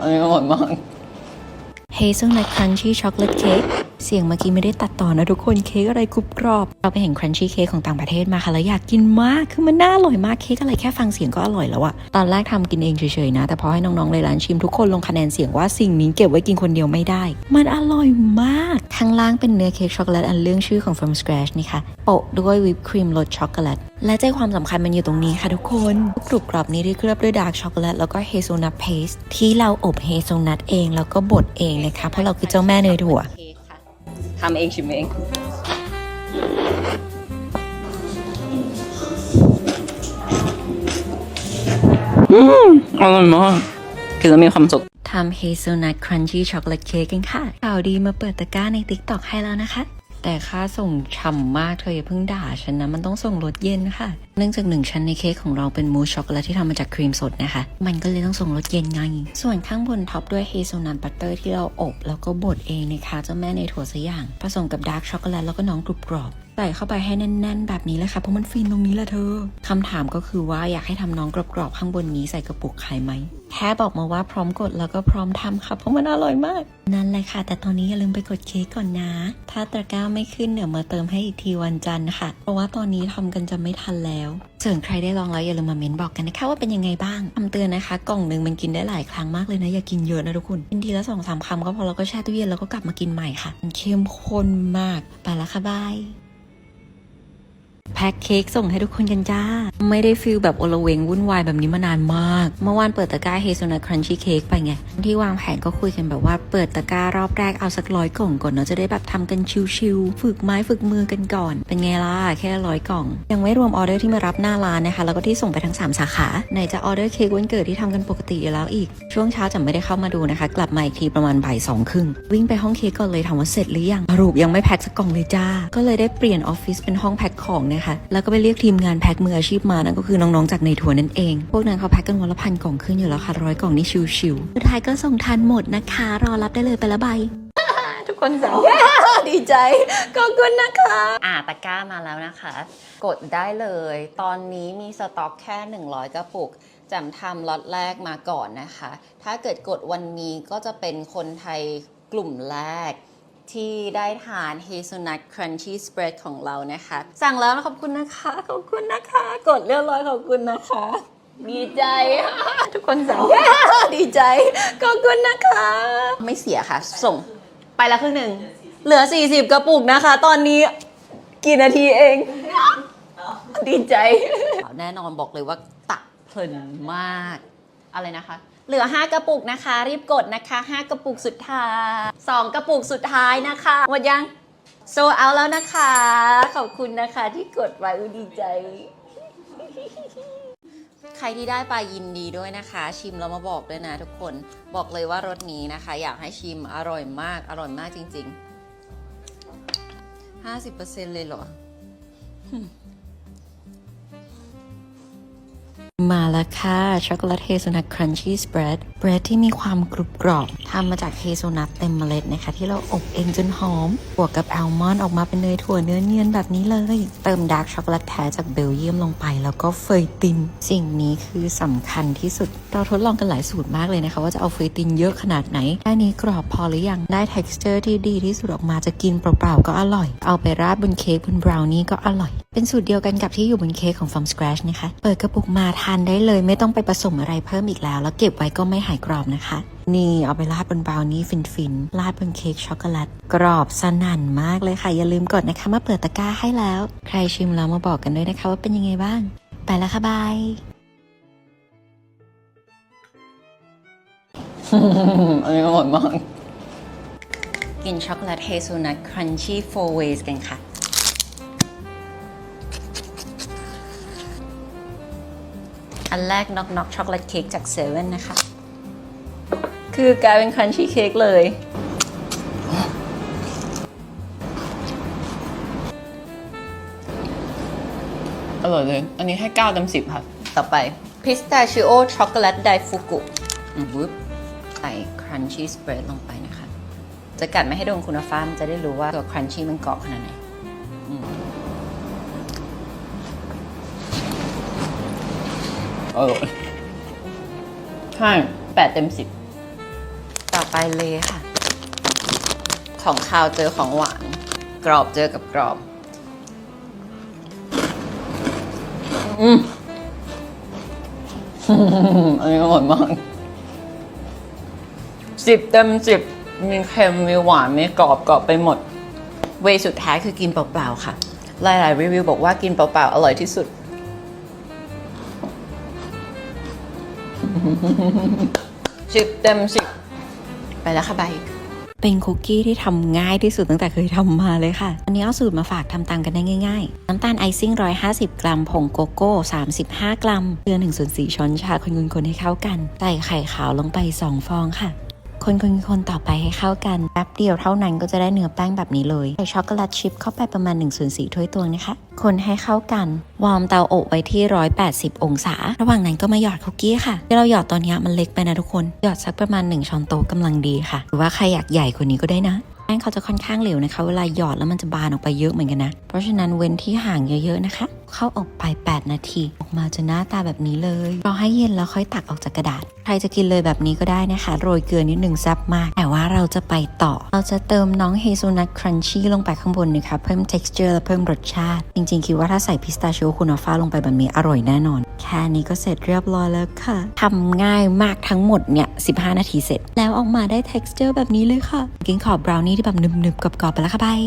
อันนี้อร่อยมากเฮซ e เสียงเมื่อกี้ไม่ได้ตัดต่อนะทุกคนเค้กอะไรกรุบกรอบ เราไปเห็นครันชี่เค้กของต่างประเทศมาค่ะแล้วอยากกินมากคือมันน่าอร่อยมากเค้กอะไรแค่ฟังเสียงก็อร่อยแล้วอะตอนแรกทำกินเองเฉยๆนะ แต่พอให้น้องๆในร้านชิมทุกคนลงคะแนนเสียงว่าสิ่งนี้เก็บไว้กินคนเดียวไม่ได้ มันอร่อยมากข้างล่างเป็นเนื้อเค้กช็อกโกแลตอันเรื่องชื่อของ from scratch นี่ค่ะโปะด้วยวิปครีมรสช็อกโกแลตและใจความสำคัญมันอยู่ตรงนี้ค่ะทุกคนกรุบกรอบนี้ที่เคลือบด้วยดาร์กช็อกโกแลตแล้วก็เฮเซลนัทเพสที่เราอบเฮเซลนัทเองแล้วก็บดเองเลยค่ะเพราะเราคือเจ้าแม่เนยถั่ว ทำเองชิมเอง อืมอร่อยมากกินแล้วมีความสุขทำเฮเซลนัทครันชี่ช็อกโกแลตเค้กกันค่ะข่าวดีมาเปิดตะกร้าในติ๊กต็อกให้แล้วนะคะ แต่ค่าส่งฉ่ำมากเธออย่าเพิ่งด่าฉันนะมันต้องส่งรสเย็นค่ะ เนื่องจากหนึ่งชั้นในเค้กของเราเป็นมูสช็อกโกแลตที่ทำมาจากครีมสดนะคะ มันก็เลยต้องส่งรสเย็นไง ส่วนข้างบนท็อปด้วยเฮเซลนัทบัตเตอร์ที่เราอบ แล้วก็บดเองนะคะเจ้าแม่ในถั่วสกอย่าง ผสมกับดาร์กช็อกโกแลตแล้วก็น้องกรุบกรอบ ใส่เข้าไปให้แน่น ๆ แบบนี้เลยค่ะ เพราะมันฟินตรงนี้แหละเธอคำถามก็คือว่าอยากให้ทำน้องกรอบๆข้างบนนี้ใส่กระปุกขายไหมแค่บอกมาว่าพร้อมกดแล้วก็พร้อมทำค่ะ เพราะมันอร่อยมาก นั่นเลยค่ะ แต่ตอนนี้อย่าลืมไปกดเค้กก่อนนะ ถ้าตะกร้าไม่ขึ้นเดี๋ยวมาเติมให้อีกทีวันจันทร์ค่ะ เพราะว่าตอนนี้ทำกันจะไม่ทันแล้วส่วนใครได้ลองแล้วอย่าลืมมาเม้นบอกกันนะคะว่าเป็นยังไงบ้างคำเตือนนะคะ กล่องหนึ่งมันกินได้หลายครั้งมากเลยนะอย่ากินเยอะนะทุกคนกินทีละสองสามคำก็พอแล้วก็แช่ตู้เย็นแล้วก็กลับมากินใหม่ค่ะมันเข้มข้นมากไปแล้วค่ะบาย พ็คเค้กส่งให้ทุกคนกันจ้า ไม่ได้ฟิลแบบโอละเวงวุ่นวายแบบนี้มานานมาก เมื่อวานเปิดตะกร้าเฮซ e นัทครันชี่เค้กไปไง ที่วางแผนก็คุยกันแบบว่าเปิดตะกร้ารอบแรกเอาสักร้อยกล่องก่อนเนาะจะได้แบบทำกันชิวๆฝึกไม้ฝึกมือกันก่อน เป็นไงล่ะแค่ร้อยกล่อง ยังไม่รวมออเดอร์ที่มารับหน้าร้านนะคะแล้วก็ที่ส่งไปทั้ง 3 สาขาไหนจะออเดอร์เค้กวันเกิดที่ทำกันปกติอยู่แล้วอีก ช่วงเช้าจะไม่ได้เข้ามาดูนะคะ กลับมาอีกทีประมาณบ่ายสองครึ่งวิ่งไปห้องเค้กก่อนเลยถามว่าเสร็จหรือยังสรุปยังไม่แพ็คสักกล่องเลยจ้า ก็เลยได้เปลี่ยนออฟฟิศเป็นห้องแพ็คของนะคะแล้วก็ไปเรียกทีมงานแพ็คมืออาชีพมานั่นก็คือน้องๆจากในทัวร์นั่นเอง พวกนั้นเขาแพ็คกันวันละพันกล่องขึ้นอยู่แล้วค่ะร้อยกล่องนี่ชิวๆสุดท้ายก็ส่งทันหมดนะคะ รอรับได้เลยไปละใบทุกคนสั่งดีใจขอบคุณนะคะอ่าตะกร้ามาแล้วนะคะ กดได้เลย ตอนนี้มีสต็อกแค่ 100 กระปุกจำทำล็อตแรกมาก่อนนะคะ ถ้าเกิดกดวันนี้ก็จะเป็นคนไทยกลุ่มแรก ที่ได้ทาน Hazelnut Crunchy Spread ของเรานะคะ สั่งแล้วนะขอบคุณนะคะ ขอบคุณนะคะ กดเรียบร้อยขอบคุณนะคะ ดีใจ ทุกคนสั่งดีใจ ขอบคุณนะคะ ไม่เสียค่ะ ส่งไปละครึ่งหนึ่ง เหลือ 40 กระปุกนะคะ ตอนนี้กี่นาทีเอง ดีใจ แน่นอนบอกเลยว่าตักเพลินมาก อะไรนะคะ เหลือ 5 กระปุกนะคะ รีบกดนะคะ 5 กระปุกสุดท้าย 2 กระปุกสุดท้ายนะคะ หมดยังโซเอาแล้วนะคะ ขอบคุณนะคะที่กดไว้อุดีใจ ใครที่ได้ไปยินดีด้วยนะคะ ชิมแล้วมาบอกด้วยนะทุกคนบอกเลยว่ารสนี้นะคะ อยากให้ชิมอร่อยมากอร่อยมากจริง ๆ 50%เลยเหรอ มาแล้วค่ะช็อกโกแลตเฮซ e ลนัทครันชี่สเปรดเบรดที่มีความกรุบกรอบทำมาจากเฮซ e ลนัทเต็มเมล็ดนะคะ ที่เราอบเองจนหอม บวกกับแอลมอนด์ออกมาเป็นเนยถั่วเนื้อเนียนแบบนี้เลย เติมดาร์กช็อกโกแลตแท้จากเบลเยียมลงไป แล้วก็เฟยติน สิ่งนี้คือสำคัญที่สุด เราทดลองกันหลายสูตรมากเลยนะคะ ว่าจะเอาเฟยตินเยอะขนาดไหนแค่นี้กรอบพอหรือยังได้ t e x t อร์ที่ดีที่สุดออกมาจะกินเปล่าๆก็อร่อย เอาไปราดบนเค้กบนบราวนี่ก็อร่อย เป็นสูตรเดียวกันกับที่อยู่บนเค้กของ From Scratch นะคะ เปิดกระปุกมาทานได้เลย ไม่ต้องไปผสมอะไรเพิ่มอีกแล้ว แล้วเก็บไว้ก็ไม่หายกรอบนะคะ นี่เอาไปราดบนบราวนี่ฟินๆราดบนเค้กช็อกโกแลตกรอบสนั่นมากเลยค่ะ อย่าลืมกดนะคะมาเปิดตะกร้าให้แล้ว ใครชิมแล้วมาบอกกันด้วยนะคะ ว่าเป็นยังไงบ้าง ไปแล้วค่ะบายอันนี้อร่อยมาก กินช็อกโกแลตเฮซ e ลนัทครันชี่โฟเวสกันค่ะ อันแรกน็อกน็อกช็อกโกแลตเค้กจากเซเว่นนะคะ คือกลายเป็นครันชี่เค้กเลย อร่อยเลย อันนี้ให้9เต็ม10ค่ะ ต่อไปพิสตาชิโอช็อกโกแลตไดฟุกุอืมปึ๊บใส่ครันชี่สเปรดลงไปนะคะ จะกัดไม่ให้โดนคุณฟ้ามันจะได้รู้ว่าตัวครันชี่มันเกาะขนาดไหน อืมอร่อยใช่แปดเต็มสิบต่อไปเลยค่ะ ของคาวเจอของหวาน กรอบเจอกับกรอบ อืมอันนี้อร่อยมากสิบเต็มสิบมีเค็มมีหวานมีกรอบกรอบไปหมด เวย์สุดท้ายคือกินเปล่าๆค่ะ หลายๆรีวิวบอกว่ากินเปล่าๆอร่อยที่สุด สิบเต็มสิบไปแล้วค่ะใบเป็นคุกกี้ที่ทำง่ายที่สุดตั้งแต่เคยทำมาเลยค่ะ อันนี้เอาสูตรมาฝากทำตามกันได้ง่ายๆ น้ำตาลไอซิ่ง 150 กรัม ผงโกโก้ 35 กรัม เกลือ1ส่วน4ช้อนชาคนๆคนให้เข้ากัน ใส่ไข่ขาวลงไป 2 ฟองค่ะ คนคนคนต่อไปให้เข้ากันแป๊บเดียวเท่านั้นก็จะได้เนื้อแป้งแบบนี้เลยใส่ช็อกโกแลตชิพเข้าไปประมาณ1ส่วน4ถ้วยตวงนะคะ คนให้เข้ากัน วอร์มเตาอบไว้ที่ 180 องศา ระหว่างนั้นก็มาหยอดคุกกี้ค่ะที่เราหยอดตอนนี้มันเล็กไปนะทุกคน หยอดสักประมาณ 1 ช้อนโต๊ะกำลังดีค่ะ หรือว่าใครอยากใหญ่กว่านี้ก็ได้นะ แป้งเขาจะค่อนข้างเหลวนะคะ เวลาหยอดแล้วมันจะบานออกไปเยอะเหมือนกันนะ เพราะฉะนั้นเว้นที่ห่างเยอะๆนะคะ เข้าอบไป 8 นาที ออกมาจะหน้าตาแบบนี้เลยรอให้เย็นแล้วค่อยตักออกจากกระดาษ ใครจะกินเลยแบบนี้ก็ได้นะคะ โรยเกลือนิดหนึ่งแซ่บมาก แต่ว่าเราจะไปต่อ เราจะเติมน้องเฮซ l นัทครันชี่ลงไปข้างบนนะคะ เพิ่ม texture และเพิ่มรสชาติ จริงๆ คิดว่าถ้าใส่พิสตาชิโอคูนาฟ้าลงไปแบบนี้อร่อยแน่นอน แค่นี้ก็เสร็จเรียบร้อยแล้วค่ะทำง่ายมากทั้งหมดเนี่ย 15 นาทีเสร็จ แล้วออกมาได้ texture แบบนี้เลยค่ะ กินขอบบราวนี่ที่แบบนึบๆกรอบๆไปแล้วค่ะบาย